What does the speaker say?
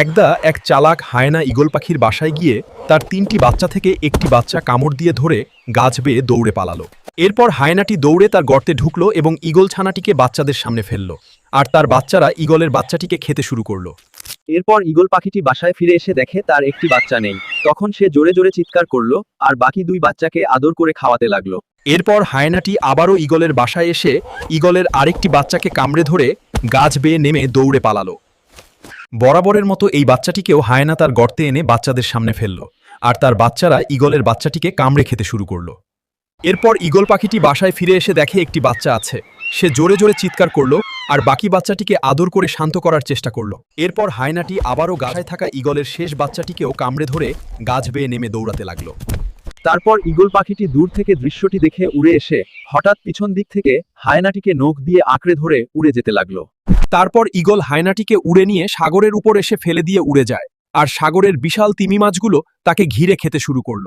একদা এক চালাক হায়না ঈগল পাখির বাসায় গিয়ে তার তিনটি বাচ্চা থেকে একটি বাচ্চা কামড় দিয়ে ধরে গাছ বেয়ে দৌড়ে পালালো। এরপর হায়নাটি দৌড়ে তার গর্তে ঢুকলো এবং ঈগল ছানাটিকে বাচ্চাদের সামনে ফেলল। আর তার বাচ্চারা ঈগলের বাচ্চাটিকে খেতে শুরু করল। এরপর ঈগল পাখিটি বাসায় ফিরে এসে দেখে তার একটি বাচ্চা নেই। তখন সে জোরে জোরে চিৎকার করল আর বাকি দুই বাচ্চাকে আদর করে খাওয়াতে লাগল। এরপর হায়নাটি আবারও ঈগলের বাসায় এসে ঈগলের আরেকটি বাচ্চাকে কামড়ে ধরে গাছ বেয়ে নেমে দৌড়ে পালালো। বরাবরের মতো এই বাচ্চাটিকেও হায়না তার গর্তে এনে বাচ্চাদের সামনে ফেলল, আর তার বাচ্চারা ঈগলের বাচ্চাটিকে কামড়ে খেতে শুরু করল। এরপর ঈগল পাখিটি বাসায় ফিরে এসে দেখে একটি বাচ্চা আছে। সে জোরে জোরে চিৎকার করল, আর বাকি বাচ্চাটিকে আদর করে শান্ত করার চেষ্টা করল। এরপর হায়নাটি আবারও গাছায় থাকা ঈগলের শেষ বাচ্চাটিকেও কামড়ে ধরে গাছ বেয়ে নেমে দৌড়াতে লাগল। তারপর ঈগল পাখিটি দূর থেকে দৃশ্যটি দেখে উড়ে এসে হঠাৎ পিছন দিক থেকে হায়নাটিকে নখ দিয়ে আঁকড়ে ধরে উড়ে যেতে লাগল। তারপর ইগল হায়নাটিকে উড়ে নিয়ে সাগরের উপর এসে ফেলে দিয়ে উড়ে যায়, আর সাগরের বিশাল তিমি মাছগুলো তাকে ঘিরে খেতে শুরু করল।